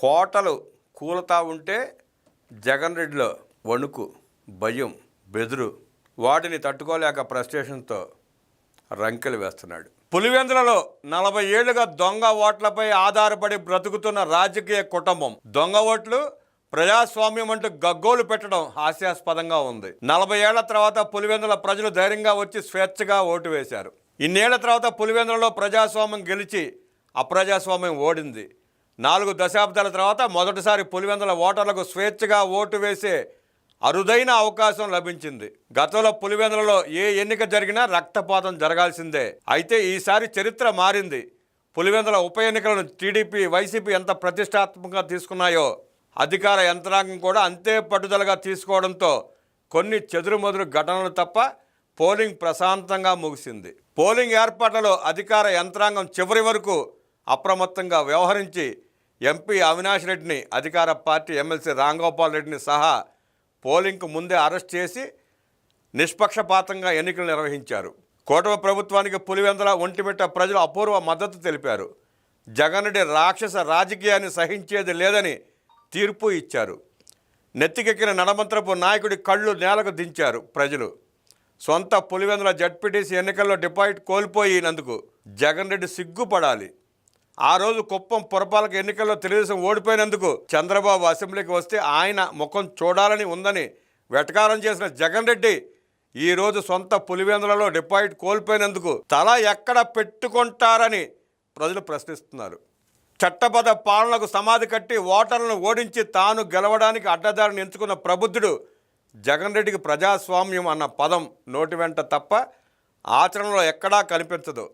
కోటలు కూలతా ఉంటే జగన్ రెడ్డిలో వణుకు భయం బెదురు. వాటిని తట్టుకోలేక ప్రస్టేషన్తో రంకెలు వేస్తున్నాడు. పులివెందులలో నలభై ఏళ్ళుగా దొంగ ఓట్లపై ఆధారపడి బ్రతుకుతున్న రాజకీయ కుటుంబం. దొంగ ఓట్లు ప్రజాస్వామ్యం అంటూ గగ్గోలు పెట్టడం హాస్యాస్పదంగా ఉంది. నలభై ఏళ్ళ తర్వాత పులివెందుల ప్రజలు ధైర్యంగా వచ్చి స్వేచ్ఛగా ఓటు వేశారు. ఇన్నేళ్ళ తర్వాత పులివెందులలో ప్రజాస్వామ్యం గెలిచి అప్రజాస్వామ్యం ఓడింది. నాలుగు దశాబ్దాల తర్వాత మొదటిసారి పులివెందుల ఓటర్లకు స్వేచ్ఛగా ఓటు వేసే అరుదైన అవకాశం లభించింది. గతంలో పులివెందులలో ఏ ఎన్నిక జరిగినా రక్తపాతం జరగాల్సిందే. అయితే ఈసారి చరిత్ర మారింది. పులివెందుల ఉప ఎన్నికలను టీడీపీ వైసీపీ ఎంత ప్రతిష్టాత్మకంగా తీసుకున్నాయో అధికార యంత్రాంగం కూడా అంతే పట్టుదలగా తీసుకోవడంతో కొన్ని చెదురుమదురు ఘటనలు తప్ప పోలింగ్ ప్రశాంతంగా ముగిసింది. పోలింగ్ ఏర్పాట్లలో అధికార యంత్రాంగం చివరి వరకు అప్రమత్తంగా వ్యవహరించి ఎంపీ అవినాష్ రెడ్డిని అధికార పార్టీ ఎమ్మెల్సీ రాంగోపాల్ రెడ్డిని సహా పోలింగ్కు ముందే అరెస్ట్ చేసి నిష్పక్షపాతంగా ఎన్నికలు నిర్వహించారు. కూటమి ప్రభుత్వానికి పులివెందుల ఒంటిమిట్ట ప్రజలు అపూర్వ మద్దతు తెలిపారు. జగన్ రెడ్డి రాక్షస రాజకీయాన్ని సహించేది లేదని తీర్పు ఇచ్చారు. నెత్తికెక్కిన నడమంత్రపు నాయకుడి కళ్ళు నేలకు దించారు ప్రజలు. సొంత పులివెందుల జడ్పీటీసీ ఎన్నికల్లో డిపాజిట్ కోల్పోయినందుకు జగన్ రెడ్డి సిగ్గుపడాలి. ఆ రోజు కుప్పం పురపాలక ఎన్నికల్లో తెలుగుదేశం ఓడిపోయినందుకు చంద్రబాబు అసెంబ్లీకి వస్తే ఆయన ముఖం చూడాలని ఉందని వెటకారం చేసిన జగన్ రెడ్డి ఈ రోజు సొంత పులివెందులలో డిపాజిట్ కోల్పోయినందుకు తల ఎక్కడ పెట్టుకుంటారని ప్రజలు ప్రశ్నిస్తున్నారు. చట్టబద్ధ పాలనకు సమాధి కట్టి ఓటర్లను ఓడించి తాను గెలవడానికి అడ్డదారిని ఎంచుకున్న ప్రబుద్ధుడు జగన్ రెడ్డికి ప్రజాస్వామ్యం అన్న పదం నోటి వెంట తప్ప ఆచరణలో ఎక్కడా కనిపించదు.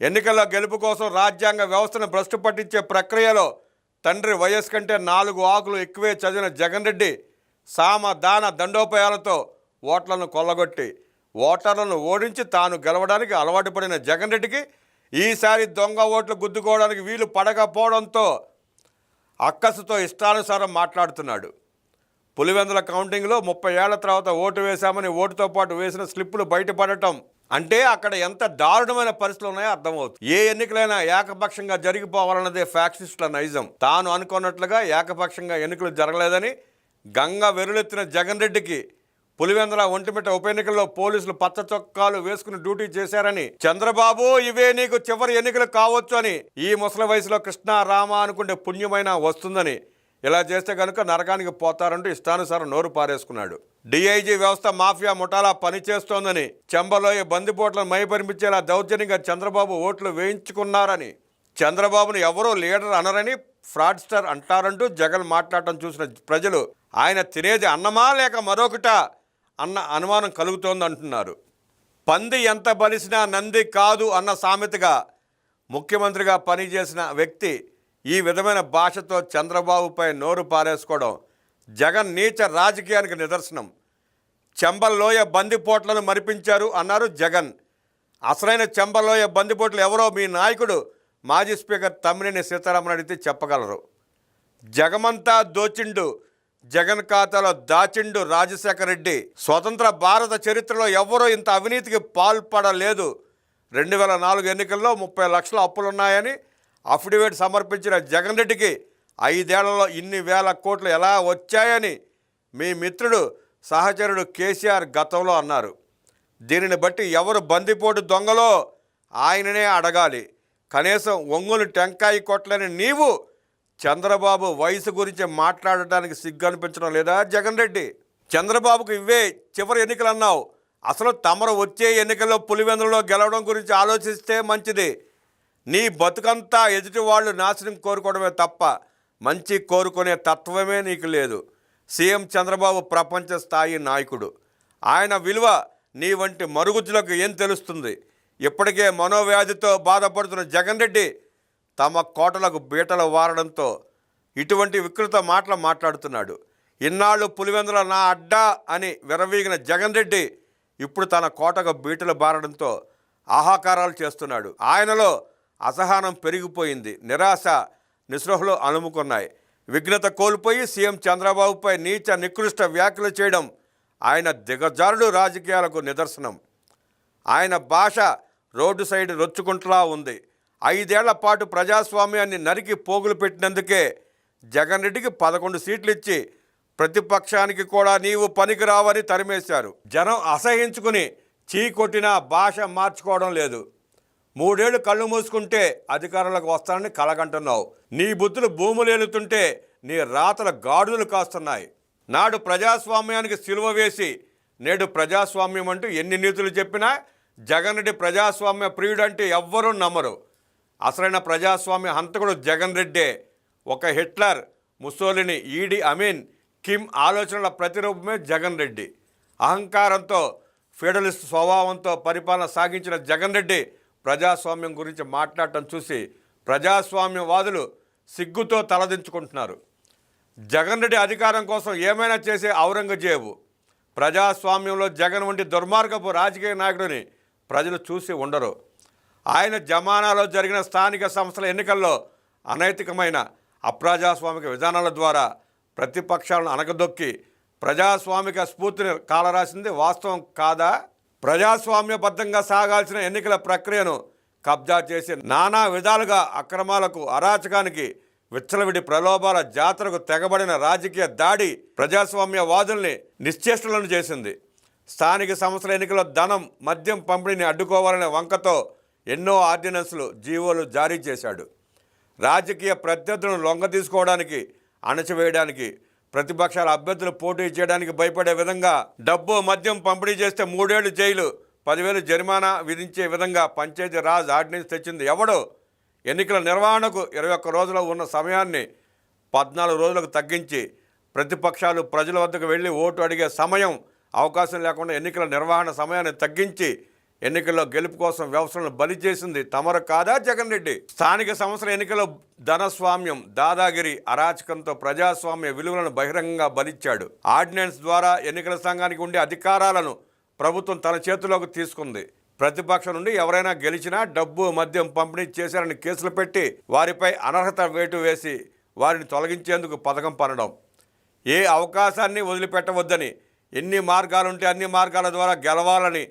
ఎన్నికల్లో గెలుపు కోసం రాజ్యాంగ వ్యవస్థను భ్రష్టు పట్టించే ప్రక్రియలో తండ్రి వయస్సు కంటే నాలుగు ఆకులు ఎక్కువే చదివిన జగన్ రెడ్డి సామ దాన దండోపాయాలతో ఓట్లను కొల్లగొట్టి ఓటర్లను ఓడించి తాను గెలవడానికి అలవాటు పడిన జగన్ రెడ్డికి ఈసారి దొంగ ఓట్లు గుద్దుకోవడానికి వీలు పడకపోవడంతో అక్కసుతో ఇష్టానుసారం మాట్లాడుతున్నాడు. పులివెందుల కౌంటింగ్లో ముప్పై ఏళ్ళ తర్వాత ఓటు వేశామని ఓటుతో పాటు వేసిన స్లిప్పులు బయటపడటం అంటే అక్కడ ఎంత దారుణమైన పరిస్థితులు ఉన్నాయో అర్థమవుతుంది. ఏ ఎన్నికలైనా ఏకపక్షంగా జరిగిపోవాలన్నదే ఫ్యాక్సిస్టుల నైజం. తాను అనుకున్నట్లుగా ఏకపక్షంగా ఎన్నికలు జరగలేదని గంగ వెరులెత్తిన జగన్ రెడ్డికి పులివెందల ఒంటిమిట ఉప ఎన్నికల్లో పోలీసులు పచ్చ చొక్కాలు వేసుకుని డ్యూటీ చేశారని చంద్రబాబు ఇవే నీకు చివరి ఎన్నికలు కావచ్చు అని ఈ ముసలి వయసులో కృష్ణ రామ అనుకుంటే పుణ్యమైన వస్తుందని. ఇలా చేస్తే కనుక నరకానికి పోతారంటూ ఇష్టానుసారం నోరు పారేసుకున్నాడు. డిఐజీ వ్యవస్థ మాఫియా ముఠాలా పనిచేస్తోందని చెంబలోయ బందిపోట్లను మైపరిపించేలా దౌర్జన్యంగా చంద్రబాబు ఓట్లు వేయించుకున్నారని. చంద్రబాబును ఎవరో లీడర్ అనరని ఫ్రాడ్స్టర్ అంటారంటూ జగన్ మాట్లాడటం చూసిన ప్రజలు ఆయన తినేది అన్నమా లేక మరొకటా అన్న అనుమానం కలుగుతోంది అంటున్నారు పంది ఎంత బలిసినా నంది కాదు అన్న సామెతగా ముఖ్యమంత్రిగా పనిచేసిన వ్యక్తి ఈ విధమైన భాషతో చంద్రబాబుపై నోరు పారేసుకోవడం జగన్ నీచ రాజకీయానికి నిదర్శనం. చెంబల్లోయ బందిపోట్లను మరిపించారు అన్నారు జగన్. అసలైన చెంబల్లోయ బందిపోట్లు ఎవరో మీ నాయకుడు మాజీ స్పీకర్ తమ్మినేని సీతారామన్ అడిగితే చెప్పగలరు. జగమంతా దోచిండు జగన్ ఖాతాలో దాచిండు రాజశేఖర రెడ్డి. స్వతంత్ర భారత చరిత్రలో ఎవరూ ఇంత అవినీతికి పాల్పడలేదు. రెండు వేల నాలుగు ఎన్నికల్లో ముప్పై లక్షల అప్పులున్నాయని అఫిడవిట్ సమర్పించిన జగన్ రెడ్డికి ఐదేళ్ళలో ఇన్ని వేల కోట్లు ఎలా వచ్చాయని మీ మిత్రుడు సహచరుడు కేసీఆర్ గతంలో అన్నారు. దీనిని బట్టి ఎవరు బందిపోటు దొంగలో ఆయననే అడగాలి. కనీసం ఒంగులు టెంకాయి కొట్టలేని నీవు చంద్రబాబు వయసు గురించి మాట్లాడటానికి సిగ్గు అనిపించడం లేదా జగన్ రెడ్డి? చంద్రబాబుకు ఇవే చివరి ఎన్నికలు అన్నావు అసలు తమరు వచ్చే ఎన్నికల్లో పులివెందులలో గెలవడం గురించి ఆలోచిస్తే మంచిది. నీ బతుకంతా ఎదుటి వాళ్ళు నాశనం కోరుకోవడమే తప్ప మంచి కోరుకునే తత్వమే నీకు లేదు. సీఎం చంద్రబాబు ప్రపంచ స్థాయి నాయకుడు. ఆయన విలువ నీ వంటి మరుగుజ్జులకు ఏం తెలుస్తుంది? ఇప్పటికే మనోవ్యాధితో బాధపడుతున్న జగన్ రెడ్డి తమ కోటలకు బీటలు వారడంతో ఇటువంటి వికృత మాటలు మాట్లాడుతున్నాడు. ఇన్నాళ్ళు పులివెందుల నా అడ్డా అని విరవీగిన జగన్ రెడ్డి ఇప్పుడు తన కోటకు బీటలు బారడంతో ఆహాకారాలు చేస్తున్నాడు. ఆయనలో అసహనం పెరిగిపోయింది. నిరాశ నిస్పృహలు అలుముకున్నాయి విఘ్నత కోల్పోయి సీఎం చంద్రబాబుపై నీచ నికృష్ట వ్యాఖ్యలు చేయడం ఆయన దిగజారుడు రాజకీయాలకు నిదర్శనం. ఆయన భాష రోడ్డు సైడ్ రొచ్చుకుంటలా ఉంది. ఐదేళ్ళ పాటు ప్రజాస్వామ్యాన్ని నరికి పోగులు పెట్టినందుకే జగన్ రెడ్డికి పదకొండు సీట్లు ఇచ్చి ప్రతిపక్షానికి కూడా నీవు పనికిరావని తరిమేశారు. జనం అసహించుకుని చీ కొట్టినా భాష మార్చుకోవడం లేదు. మూడేళ్ళు కళ్ళు మూసుకుంటే అధికారంలోకి వస్తానని కలగంటున్నావు. నీ బుద్ధులు భూములు ఏలుతుంటే నీ రాతల గాడులు కాస్తున్నాయి. నాడు ప్రజాస్వామ్యానికి సిలువ వేసి నేడు ప్రజాస్వామ్యం అంటూ ఎన్ని నీతులు చెప్పినా జగన్ రెడ్డి ప్రజాస్వామ్య ప్రియుడంటే ఎవ్వరూ నమ్మరు. అసలైన ప్రజాస్వామ్య హంతకుడు జగన్ రెడ్డే. ఒక హిట్లర్ ముసోలిని ఈడి అమీన్ కిమ్ ఆలోచనల ప్రతిరూపమే జగన్ రెడ్డి. అహంకారంతో ఫెడరలిస్ట్ స్వభావంతో పరిపాలన సాగించిన జగన్ రెడ్డి ప్రజాస్వామ్యం గురించి మాట్లాడటం చూసి ప్రజాస్వామ్యవాదులు సిగ్గుతో తలదించుకుంటున్నారు. జగన్ రెడ్డి అధికారం కోసం ఏమైనా చేసే ఔరంగజేబు ప్రజాస్వామ్యంలో జగన్ వంటి దుర్మార్గపు రాజకీయ నాయకుడిని ప్రజలు చూసి ఉండరు. ఆయన జమానాలో జరిగిన స్థానిక సంస్థల ఎన్నికల్లో అనైతికమైన అప్రజాస్వామిక విధానాల ద్వారా ప్రతిపక్షాలను అనగదొక్కి ప్రజాస్వామిక స్ఫూర్తిని కాలరాసింది వాస్తవం కాదా? ప్రజాస్వామ్యబద్ధంగా సాగాల్సిన ఎన్నికల ప్రక్రియను కబ్జా చేసి నానా విధాలుగా అక్రమాలకు అరాచకానికి విచ్చలవిడి ప్రలోభాల జాతరకు తెగబడిన రాజకీయ దాడి ప్రజాస్వామ్యవాదుల్ని నిశ్చేష్టలను చేసింది. స్థానిక సంస్థల ఎన్నికల ధనం మద్యం పంపిణీని అడ్డుకోవాలనే వంకతో ఎన్నో ఆర్డినెన్స్లు జీవోలు జారీ చేశాడు. రాజకీయ ప్రత్యర్థులను లొంగ తీసుకోవడానికి అణచివేయడానికి ప్రతిపక్షాల అభ్యర్థులు పోటీ చేయడానికి భయపడే విధంగా డబ్బు మద్యం పంపిణీ చేస్తే మూడేళ్ళు జైలు. పదివేలు జరిమానా విధించే విధంగా పంచాయతీ రాజ్ ఆర్డినెన్స్ తెచ్చింది ఎవడు? ఎన్నికల నిర్వహణకు ఇరవై ఒక్క రోజులు ఉన్న సమయాన్ని పద్నాలుగు రోజులకు తగ్గించి ప్రతిపక్షాలు ప్రజల వద్దకు వెళ్ళి ఓటు అడిగే సమయం అవకాశం లేకుండా ఎన్నికల నిర్వహణ సమయాన్ని తగ్గించి ఎన్నికల్లో గెలుపు కోసం వ్యవస్థలను బలి చేసింది తమరు కాదా జగన్ రెడ్డి? స్థానిక సంస్థల ఎన్నికల్లో ధనస్వామ్యం దాదాగిరి అరాచకంతో ప్రజాస్వామ్య విలువలను బహిరంగంగా బలిచ్చాడు. ఆర్డినెన్స్ ద్వారా ఎన్నికల సంఘానికి ఉండే అధికారాలను ప్రభుత్వం తన చేతిలోకి తీసుకుంది. ప్రతిపక్షం నుండి ఎవరైనా గెలిచినా డబ్బు మద్యం పంపిణీ చేశారని కేసులు పెట్టి వారిపై అనర్హత వేటు వేసి వారిని తొలగించేందుకు పథకం పనడం. ఏ అవకాశాన్ని వదిలిపెట్టవద్దని ఎన్ని మార్గాలుంటే అన్ని మార్గాల ద్వారా గెలవాలని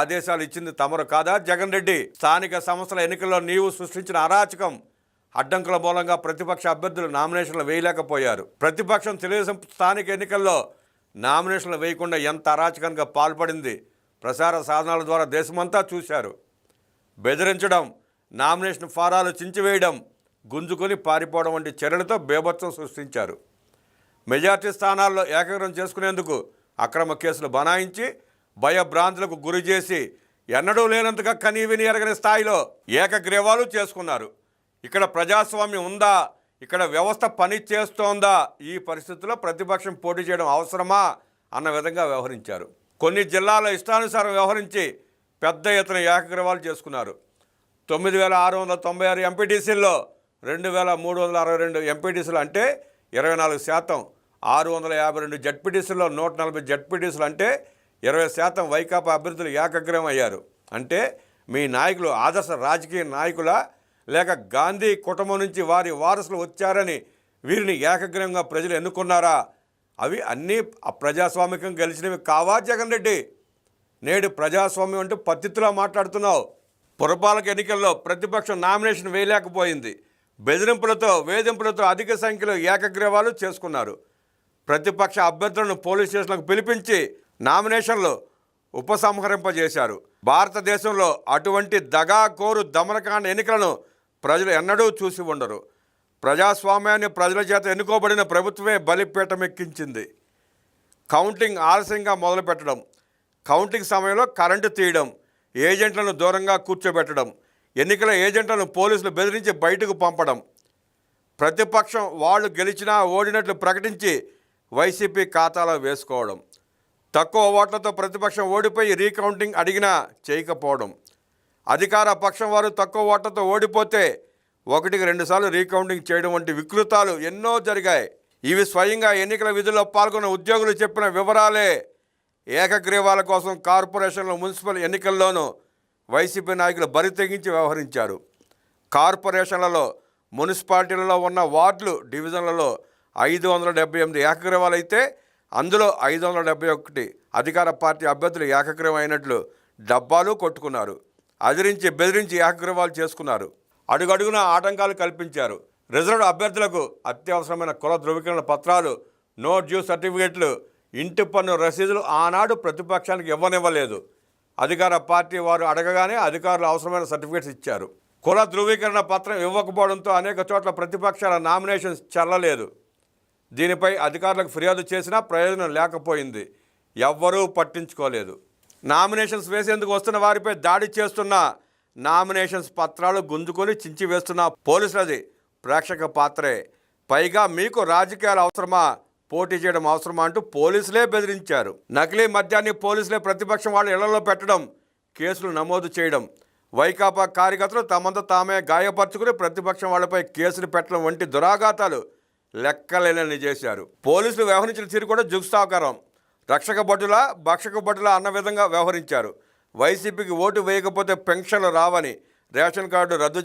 ఆదేశాలు ఇచ్చింది తమరు కాదా? జగన్ రెడ్డి స్థానిక సంస్థల ఎన్నికల్లో నీవు సృష్టించిన అరాచకం అడ్డంకుల మూలంగా ప్రతిపక్ష అభ్యర్థులు నామినేషన్లు వేయలేకపోయారు. ప్రతిపక్షం తెలుగుదేశం స్థానిక ఎన్నికల్లో నామినేషన్లు వేయకుండా ఎంత అరాచకంగా పాల్పడింది? ప్రసార సాధనాల ద్వారా దేశమంతా చూశారు. బెదిరించడం నామినేషన్ ఫారాలు చించివేయడం గుంజుకొని పారిపోవడం వంటి చర్యలతో బేభత్సం సృష్టించారు. మెజార్టీ స్థానాల్లో ఏకగ్రం చేసుకునేందుకు అక్రమ కేసులు బనాయించి భయభ్రాంతులకు గురి చేసి ఎన్నడూ లేనంతగా కనీవిని ఎరగని స్థాయిలో ఏకగ్రీవాలు చేసుకున్నారు. ఇక్కడ ప్రజాస్వామ్యం ఉందా? ఇక్కడ వ్యవస్థ పని చేస్తోందా? ఈ పరిస్థితుల్లో ప్రతిపక్షం పోటీ చేయడం అవసరమా? అన్న విధంగా వ్యవహరించారు. కొన్ని జిల్లాల్లో ఇష్టానుసారం వ్యవహరించి పెద్ద ఎత్తున ఏకగ్రీవాలు చేసుకున్నారు. తొమ్మిది వేల ఆరు వందల తొంభై ఆరు ఎంపీటీసీల్లో రెండు వేల మూడు వందల అరవై రెండు ఎంపీటీసీలు అంటే ఇరవై నాలుగు శాతం. ఆరు వందల యాభై రెండు జడ్పీటీసీల్లో నూట నలభై జడ్పీటీసీలు అంటే ఇరవై శాతం వైకాపా అభ్యర్థులు ఏకగ్రహం అయ్యారు అంటే మీ నాయకులు ఆదర్శ రాజకీయ నాయకుల లేక గాంధీ కుటుంబం నుంచి వారి వారసులు వచ్చారని వీరిని ఏకగ్రహంగా ప్రజలు ఎన్నుకున్నారా? అవి అన్నీ ప్రజాస్వామికం గెలిచినవి కావా జగన్ రెడ్డి? నేడు ప్రజాస్వామ్యం అంటూ పత్తిత్తులా మాట్లాడుతున్నావు. పురపాలక ఎన్నికల్లో ప్రతిపక్షం నామినేషన్ వేయలేకపోయింది. బెదిరింపులతో వేధింపులతో అధిక సంఖ్యలో ఏకగ్రీవాలు చేసుకున్నారు. ప్రతిపక్ష అభ్యర్థులను పోలీస్ స్టేషన్లకు పిలిపించి నామినేషన్లు ఉపసంహరింపజేశారు. భారతదేశంలో అటువంటి దగాకోరు దమనకాండ ఎన్నికలను ప్రజలు ఎన్నడూ చూసి ఉండరు. ప్రజాస్వామ్యాన్ని ప్రజల చేత ఎన్నుకోబడిన ప్రభుత్వమే బలిపీఠమెక్కించింది. కౌంటింగ్ ఆలస్యంగా మొదలుపెట్టడం కౌంటింగ్ సమయంలో కరెంటు తీయడం ఏజెంట్లను దూరంగా కూర్చోబెట్టడం ఎన్నికల ఏజెంట్లను పోలీసులు బెదిరించి బయటకు పంపడం ప్రతిపక్షం వాళ్ళు గెలిచినా ఓడినట్లు ప్రకటించి వైసీపీ ఖాతాలో వేసుకోవడం. తక్కువ ఓట్లతో ప్రతిపక్షం ఓడిపోయి రీకౌంటింగ్ అడిగినా చేయకపోవడం. అధికార పక్షం వారు తక్కువ ఓట్లతో ఓడిపోతే ఒకటికి రెండుసార్లు రీకౌంటింగ్ చేయడం వంటి వికృతాలు ఎన్నో జరిగాయి. ఇవి స్వయంగా ఎన్నికల విధుల్లో పాల్గొన్న ఉద్యోగులు చెప్పిన వివరాలే ఏకగ్రీవాల కోసం కార్పొరేషన్ల మున్సిపల్ ఎన్నికల్లోనూ వైసీపీ నాయకులు బరి తెగించి వ్యవహరించారు. కార్పొరేషన్లలో మున్సిపాలిటీలలో ఉన్న వార్డులు డివిజన్లలో ఐదు వందల డెబ్బై ఎనిమిది ఏకగ్రీవాలు అయితే అందులో ఐదు వందల డెబ్బై ఒకటి అధికార పార్టీ అభ్యర్థులు ఏకగ్రీవం అయినట్లు డబ్బాలు కొట్టుకున్నారు. అదిరించి బెదిరించి ఏకగ్రీవాలు చేసుకున్నారు. అడుగడుగున ఆటంకాలు కల్పించారు. రిజర్వ్డ్ అభ్యర్థులకు అత్యవసరమైన కుల ధృవీకరణ పత్రాలు నో డ్యూ సర్టిఫికెట్లు ఇంటి పన్ను రసీదులు ఆనాడు ప్రతిపక్షానికి ఇవ్వనివ్వలేదు. అధికార పార్టీ వారు అడగగానే అధికారులు అవసరమైన సర్టిఫికెట్స్ ఇచ్చారు. కుల ధృవీకరణ పత్రం ఇవ్వకపోవడంతో అనేక చోట్ల ప్రతిపక్షాల నామినేషన్స్ చెల్లలేదు. దీనిపై అధికారులకు ఫిర్యాదు చేసినా ప్రయోజనం లేకపోయింది. ఎవ్వరూ పట్టించుకోలేదు. నామినేషన్స్ వేసేందుకు వస్తున్న వారిపై దాడి చేస్తున్న నామినేషన్స్ పత్రాలు గుంజుకొని చించి వేస్తున్న పోలీసులది ప్రేక్షక పాత్రే. పైగా మీకు రాజకీయాలు అవసరమా? పోటీ చేయడం అవసరమా అంటూ పోలీసులే బెదిరించారు. నకిలీ మద్యాన్ని పోలీసులే ప్రతిపక్షం వాళ్ళ ఇళ్ళలో పెట్టడం కేసులు నమోదు చేయడం. వైకాపా కార్యకర్తలు తమంతా తామే గాయపరుచుకుని ప్రతిపక్షం వాళ్ళపై కేసులు పెట్టడం వంటి దురాఘాతాలు లెక్కలేనని చేశారు. పోలీసులు వ్యవహరించిన తీరు కూడా జుగుస్తాకరం రక్షక భటుల భక్షక భటుల అన్న విధంగా వ్యవహరించారు. వైసీపీకి ఓటు వేయకపోతే పెన్షన్లు రావని రేషన్ కార్డు రద్దు